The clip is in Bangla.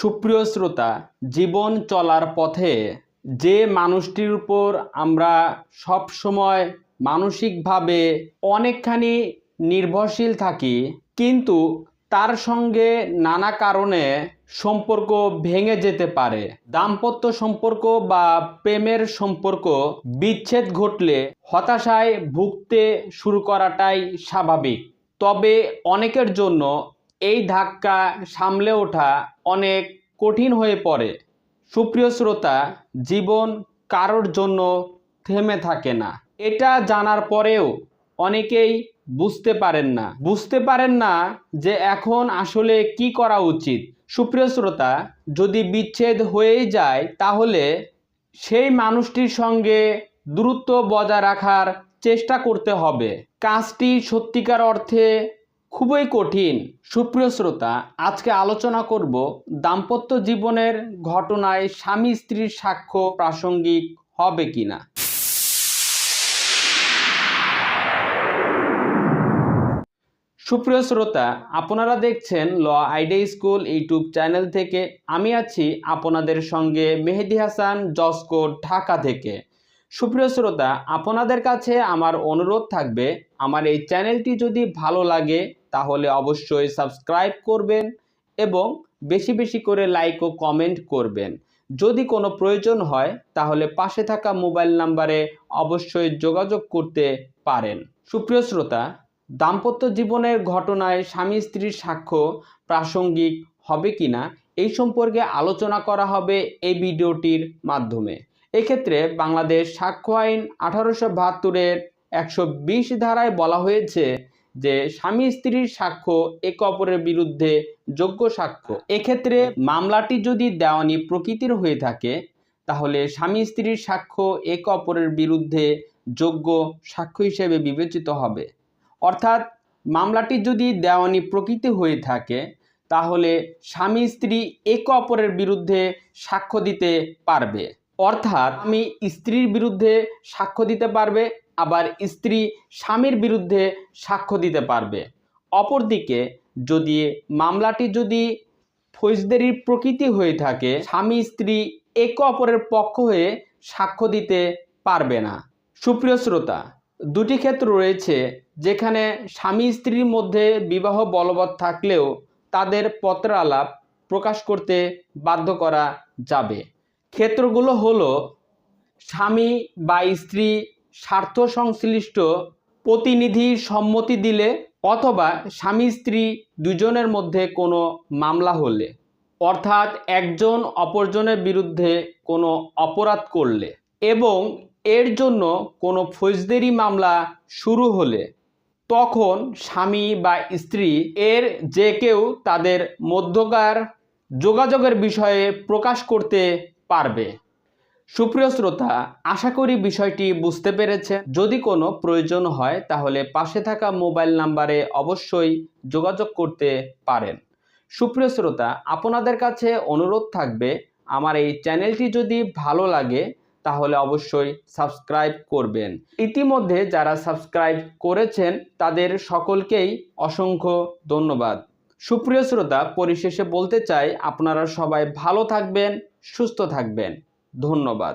সুপ্রিয় শ্রোতা, জীবন চলার পথে যে মানুষটির উপর আমরা সব সময় মানসিকভাবে অনেকখানি নির্ভরশীল থাকি, কিন্তু তার সঙ্গে নানা কারণে সম্পর্ক ভেঙে যেতে পারে। দাম্পত্য সম্পর্ক বা প্রেমের সম্পর্ক বিচ্ছেদ ঘটলে হতাশায় ভুগতে শুরু করাটাই স্বাভাবিক। তবে অনেকের জন্য এই ধাক্কা সামলে ওঠা অনেক কঠিন হয়ে পড়ে। সুপ্রিয় শ্রোতা, জীবন কারোর জন্য থেমে থাকে না। এটা জানার পরেও অনেকেই বুঝতে পারেন না। বুঝতে পারেন না যে এখন আসলে কি করা উচিত। সুপ্রিয় শ্রোতা, যদি বিচ্ছেদ হয়েই যায়, তাহলে সেই মানুষটির সঙ্গে দূরত্ব বজায় রাখার চেষ্টা করতে হবে। কাজটি সত্যিকার অর্থে খুবই কঠিন। সুপ্রিয় শ্রোতা, আজকে আলোচনা করব দাম্পত্য জীবনের ঘটনায় স্বামী স্ত্রীর সাক্ষ্য প্রাসঙ্গিক হবে কিনা। সুপ্রিয় শ্রোতা, আপনারা দেখছেন law idea school YouTube channel থেকে। আমি আছি আপনাদের সঙ্গে মেহেদি হাসান জসকোট ঢাকা থেকে। সুপ্রিয় শ্রোতা, আপনাদের কাছে আমার অনুরোধ থাকবে, আমার এই চ্যানেলটি যদি ভালো লাগে, তাহলে অবশ্যই সাবস্ক্রাইব করবেন এবং বেশি বেশি করে লাইক ও কমেন্ট করবেন। যদি কোনো প্রয়োজন হয়, তাহলে পাশে থাকা মোবাইল নাম্বারে অবশ্যই যোগাযোগ করতে পারেন। সুপ্রিয় শ্রোতা, দাম্পত্য জীবনের ঘটনায় স্বামী স্ত্রীর সাক্ষ্য প্রাসঙ্গিক হবে কিনা, এই সম্পর্কে আলোচনা করা হবে এই ভিডিওটির মাধ্যমে। এক্ষেত্রে বাংলাদেশ সাক্ষ্য আইন আঠারোশো বাহাত্তরের একশো বিশ ধারায় বলা হয়েছে যে স্বামী স্ত্রীর সাক্ষ্য একে অপরের বিরুদ্ধে যোগ্য সাক্ষ্য। এক্ষেত্রে মামলাটি যদি দেওয়ানি প্রকৃতির হয়ে থাকে, তাহলে স্বামী স্ত্রীর সাক্ষ্য একে অপরের বিরুদ্ধে যোগ্য সাক্ষ্য হিসেবে বিবেচিত হবে। অর্থাৎ মামলাটি যদি দেওয়ানি প্রকৃতি হয়ে থাকে, তাহলে স্বামী স্ত্রী একে অপরের বিরুদ্ধে সাক্ষ্য দিতে পারবে। অর্থাৎ আমি স্ত্রীর বিরুদ্ধে সাক্ষ্য দিতে পারবে, আবার স্ত্রী স্বামীর বিরুদ্ধে সাক্ষ্য দিতে পারবে। অপরদিকে, যদি মামলাটি যদি ফৌজদারির প্রকৃতি হয়ে থাকে, স্বামী স্ত্রী একে অপরের পক্ষ হয়ে সাক্ষ্য দিতে পারবে না। সুপ্রিয় শ্রোতা, দুটি ক্ষেত্র রয়েছে যেখানে স্বামী স্ত্রীর মধ্যে বিবাহ বলবৎ থাকলেও তাদের পত্র আলাপ প্রকাশ করতে বাধ্য করা যাবে। ক্ষেত্রগুলো হলো স্বামী বা স্ত্রী স্বার্থ সংশ্লিষ্ট প্রতিনিধি সম্মতি দিলে অথবা স্বামী স্ত্রী দুজনের মধ্যে কোনো মামলা হলে, অর্থাৎ একজন অপরজনের বিরুদ্ধে কোনো অপরাধ করলে এবং এর জন্য কোনো ফৌজদারি মামলা শুরু হলে, তখন স্বামী বা স্ত্রী এর যে কেউ তাদের মধ্যকার যোগাযোগের বিষয়ে প্রকাশ করতে পারবে। সুপ্রিয় শ্রোতা, আশা করি বিষয়টি বুঝতে পেরেছে যদি কোনো প্রয়োজন হয়, তাহলে পাশে থাকা মোবাইল নাম্বারে অবশ্যই যোগাযোগ করতে পারেন। সুপ্রিয় শ্রোতা, আপনাদের কাছে অনুরোধ থাকবে, আমার এই চ্যানেলটি যদি ভালো লাগে, তাহলে অবশ্যই সাবস্ক্রাইব করবেন। ইতিমধ্যে যারা সাবস্ক্রাইব করেছেন, তাদের সকলকেই অসংখ্য ধন্যবাদ। সুপ্রিয় শ্রোতা পরিশেষে বলতে চাই আপনারা সবাই ভালো থাকবেন সুস্থ থাকবেন। ধন্যবাদ।